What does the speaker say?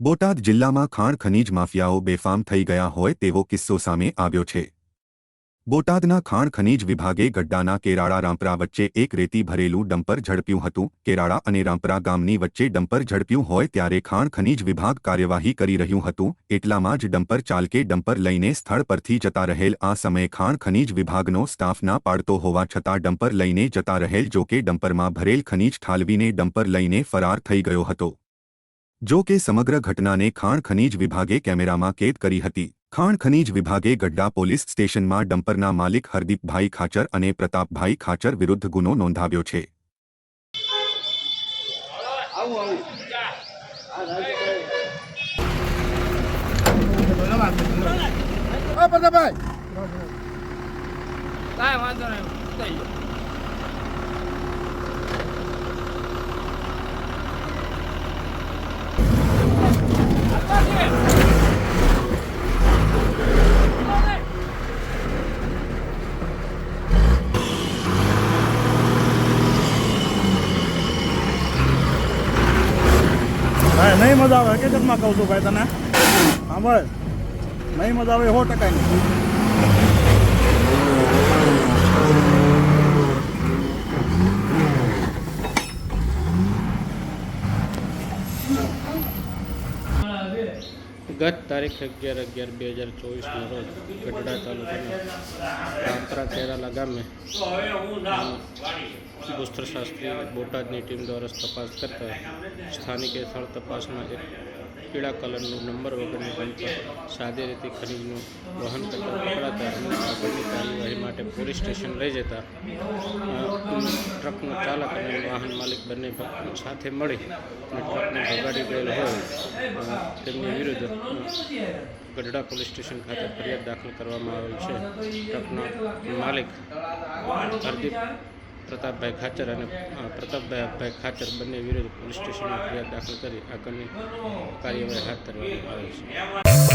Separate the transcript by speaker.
Speaker 1: બોટાદ જિલ્લામાં ખાણ ખનીજ માફિયાઓ બેફામ થઈ ગયા હોય તેવો કિસ્સો સામે આવ્યો છે. બોટાદના ખાણ ખનીજ વિભાગે ગડ્ડાના કેરાળા રામપરા વચ્ચે એક રેતી ભરેલું ડમ્પર ઝડપ્યું હતું. કેરાળા અને રામપરા ગામની વચ્ચે ડમ્પર ઝડપ્યું હોય ત્યારે ખાણ ખનીજ વિભાગ કાર્યવાહી કરી રહ્યું હતું. એટલામાં જ ડમ્પર ચાલકે ડમ્પર લઈને સ્થળ પરથી જતા રહેલ. આ સમયે ખાણ ખનીજ વિભાગનો સ્ટાફ ના પાડતો હોવા છતાં ડમ્પર લઈને જતા રહેલ જો કે ડમ્પરમાં ભરેલ ખનીજ ઠાલવીને ડમ્પર લઈને ફરાર થઈ ગયો હતો. જો કે સમગ્ર ઘટનાને ખાણ ખનીજ વિભાગે કેમેરામાં કેદ કરી હતી. ખાણ ખનીજ વિભાગે ગડ્ડા પોલીસ સ્ટેશનમાં ડમ્પરના માલિક હરદીપભાઈ ખાચર અને પ્રતાપભાઈ ખાચર વિરુદ્ધ ગુનો નોંધાવ્યો છે.
Speaker 2: પ્રતાપભાઈ
Speaker 3: વાંધો નહીં.
Speaker 2: નહીં મજા આવે, હકીકતમાં કહું છું ભાઈ તને. હા, ભાઈ. નહીં મજા આવે સો ટકા નહીં
Speaker 4: ગત તારીખ અગિયાર અગિયાર બે હજાર ચોવીસના રોજ ગઢડા તાલુકાના રામપરા કેરાલા ગામે ભૂસ્તરશાસ્ત્રી શાસ્ત્રી બોટાદની ટીમ દ્વારા તપાસ કરતા સ્થાનિકે સ્થળ તપાસમાં એક પીળા કલરનું નંબર વગરનું ડમ્પર સાદી રીતે ખનીજનું વહન કરતા પકડાતા માટે પોલીસ સ્ટેશન લઈ જતા ટ્રકનો ચાલક અને વાહન માલિક બંને સાથે મળી અને ટ્રકને ભગાડી ગયેલ હોય. તેમની વિરુદ્ધ ગઢડા પોલીસ સ્ટેશન ખાતે ફરિયાદ દાખલ કરવામાં આવેલ છે. ટ્રકનો માલિક હરદીપ પ્રતાપભાઈ ખાચર અને પ્રતાપભાઈ ભાઈ ખાચર બંને વિરુદ્ધ પોલીસ સ્ટેશનમાં ફરિયાદ દાખલ કરી આગળની કાર્યવાહી હાથ ધરવામાં આવે છે.